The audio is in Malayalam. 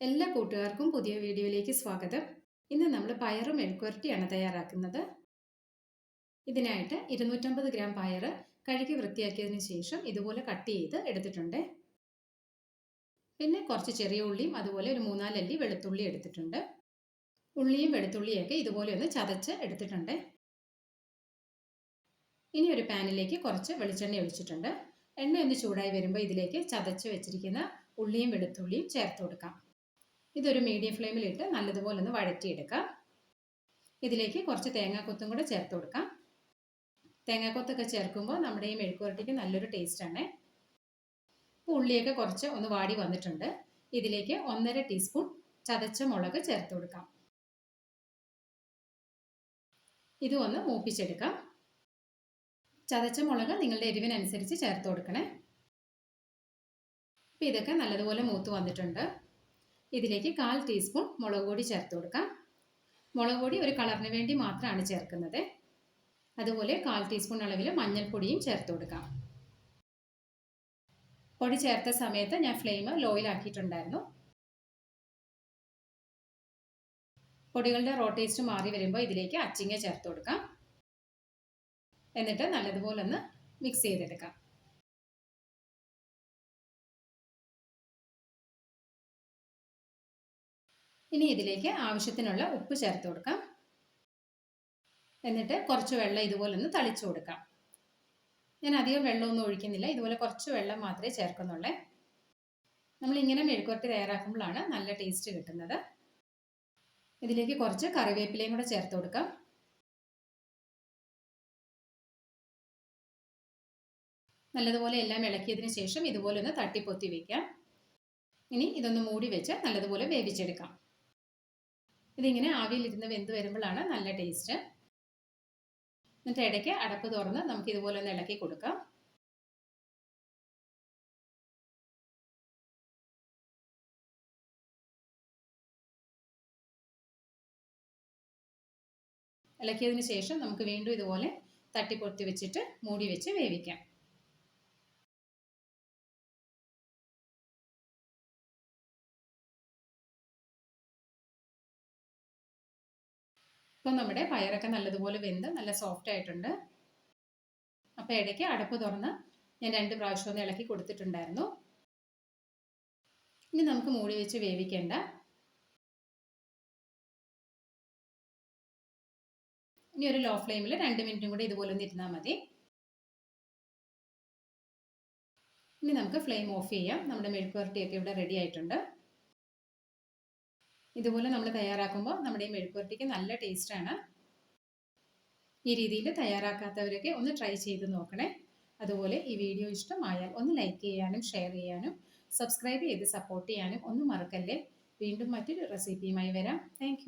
എല്ലാ കൂട്ടുകാർക്കും പുതിയ വീഡിയോയിലേക്ക് സ്വാഗതം. ഇന്ന് നമ്മൾ പയറും മെഴുക്കുവരട്ടിയാണ് തയ്യാറാക്കുന്നത്. ഇതിനായിട്ട് ഇരുന്നൂറ്റമ്പത് ഗ്രാം പയർ കഴുകി വൃത്തിയാക്കിയതിന് ശേഷം ഇതുപോലെ കട്ട് ചെയ്ത് എടുത്തിട്ടുണ്ട്. പിന്നെ കുറച്ച് ചെറിയ ഉള്ളിയും അതുപോലെ ഒരു മൂന്നാലല്ലി വെളുത്തുള്ളി എടുത്തിട്ടുണ്ട്. ഉള്ളിയും വെളുത്തുള്ളിയൊക്കെ ഇതുപോലെ ഒന്ന് ചതച്ച് എടുത്തിട്ടുണ്ട്. ഇനി ഒരു പാനിലേക്ക് കുറച്ച് വെളിച്ചെണ്ണ ഒഴിച്ചിട്ടുണ്ട്. എണ്ണ ഒന്ന് ചൂടായി വരുമ്പോൾ ഇതിലേക്ക് ചതച്ച് വെച്ചിരിക്കുന്ന ഉള്ളിയും വെളുത്തുള്ളിയും ചേർത്ത് കൊടുക്കാം. ഇതൊരു മീഡിയം ഫ്ലെയിമിലിട്ട് നല്ലതുപോലെ ഒന്ന് വഴറ്റിയെടുക്കാം. ഇതിലേക്ക് കുറച്ച് തേങ്ങാക്കൊത്തും കൂടെ ചേർത്ത് കൊടുക്കാം. തേങ്ങാക്കൊത്തൊക്കെ ചേർക്കുമ്പോൾ നമ്മുടെ ഈ മെഴുക്കുവരട്ടിക്ക് നല്ലൊരു ടേസ്റ്റാണ് ഇപ്പോൾ ഉള്ളിയൊക്കെ കുറച്ച് ഒന്ന് വാടി വന്നിട്ടുണ്ട്. ഇതിലേക്ക് ഒന്നര ടീസ്പൂൺ ചതച്ച മുളക് ചേർത്ത് കൊടുക്കാം. ഇത് ഒന്ന് മൂപ്പിച്ചെടുക്കാം. ചതച്ച മുളക് നിങ്ങളുടെ എരിവിനനുസരിച്ച് ചേർത്ത് കൊടുക്കണേ. അപ്പം ഇതൊക്കെ നല്ലതുപോലെ മൂത്ത് വന്നിട്ടുണ്ട്. ഇതിലേക്ക് കാൽ ടീസ്പൂൺ മുളക് പൊടി ചേർത്ത് കൊടുക്കാം. മുളക് പൊടി ഒരു കളറിന് വേണ്ടി മാത്രമാണ് ചേർക്കുന്നത്. അതുപോലെ കാൽ ടീസ്പൂൺ അളവിൽ മഞ്ഞൾപ്പൊടിയും ചേർത്ത് കൊടുക്കാം. പൊടി ചേർത്ത സമയത്ത് ഞാൻ ഫ്ലെയിം ലോയിലാക്കിയിട്ടുണ്ടായിരുന്നു. പൊടികളുടെ റോ ടേസ്റ്റ് മാറി വരുമ്പോൾ ഇതിലേക്ക് അച്ചിങ്ങ ചേർത്ത് കൊടുക്കാം. എന്നിട്ട് നല്ലതുപോലെ ഒന്ന് മിക്സ് ചെയ്തെടുക്കാം. ഇനി ഇതിലേക്ക് ആവശ്യത്തിനുള്ള ഉപ്പ് ചേർത്ത് കൊടുക്കാം. എന്നിട്ട് കുറച്ച് വെള്ളം ഇതുപോലെ ഒന്ന് തളിച്ചു കൊടുക്കാം. ഞാൻ അധികം വെള്ളമൊന്നും ഒഴിക്കുന്നില്ല. ഇതുപോലെ കുറച്ച് വെള്ളം മാത്രമേ ചേർക്കുന്നുള്ളേ. നമ്മളിങ്ങനെ മെഴുക്കുവരട്ടി തയ്യാറാക്കുമ്പോഴാണ് നല്ല ടേസ്റ്റ് കിട്ടുന്നത്. ഇതിലേക്ക് കുറച്ച് കറിവേപ്പിലയും കൂടെ ചേർത്ത് കൊടുക്കാം. നല്ലതുപോലെ എല്ലാം ഇളക്കിയതിന് ശേഷം ഇതുപോലെ ഒന്ന് തട്ടിപ്പൊത്തി വയ്ക്കാം ഇനി ഇതൊന്ന് മൂടി വെച്ച് നല്ലതുപോലെ വേവിച്ചെടുക്കാം. ഇതിങ്ങനെ ആവിയിലിരുന്ന് വെന്ത് വരുമ്പോഴാണ് നല്ല ടേസ്റ്റ് എന്നിട്ട് ഇടയ്ക്ക് അടപ്പ് തുറന്ന് നമുക്ക് ഇതുപോലെ ഒന്ന് ഇളക്കി കൊടുക്കാം. ഇളക്കിയതിന് ശേഷം നമുക്ക് വീണ്ടും ഇതുപോലെ തട്ടിപ്പൊത്തി വെച്ചിട്ട് മൂടി വെച്ച് വേവിക്കാം. ഇപ്പം നമ്മുടെ പയറൊക്കെ നല്ലതുപോലെ വെന്ത് നല്ല സോഫ്റ്റ് ആയിട്ടുണ്ട്. അപ്പോൾ ഇടയ്ക്ക് അടപ്പ് തുറന്ന് ഞാൻ രണ്ട് പ്രാവശ്യം ഒന്ന് ഇളക്കി കൊടുത്തിട്ടുണ്ടായിരുന്നു. ഇനി നമുക്ക് മൂടി വെച്ച് വേവിക്കേണ്ട. ഇനി ഒരു ലോ ഫ്ലെയിമിൽ രണ്ട് മിനിറ്റും കൂടി ഇതുപോലെ ഒന്ന് ഇരുന്നാൽ മതി. ഇനി നമുക്ക് ഫ്ലെയിം ഓഫ് ചെയ്യാം. നമ്മുടെ മെഴുക്കുവരട്ടിയൊക്കെ ഇവിടെ റെഡി ആയിട്ടുണ്ട്. ഇതുപോലെ നമ്മൾ തയ്യാറാക്കുമ്പോൾ നമ്മുടെ ഈ മെഴുക്കുവരട്ടിക്ക് നല്ല ടേസ്റ്റാണ് ഈ രീതിയിൽ തയ്യാറാക്കാത്തവരൊക്കെ ഒന്ന് ട്രൈ ചെയ്ത് നോക്കണേ. അതുപോലെ ഈ വീഡിയോ ഇഷ്ടമായാൽ ഒന്ന് ലൈക്ക് ചെയ്യാനും ഷെയർ ചെയ്യാനും സബ്സ്ക്രൈബ് ചെയ്ത് സപ്പോർട്ട് ചെയ്യാനും ഒന്നും മറക്കല്ലേ. വീണ്ടും മറ്റൊരു റെസിപ്പിയുമായി വരാം. താങ്ക്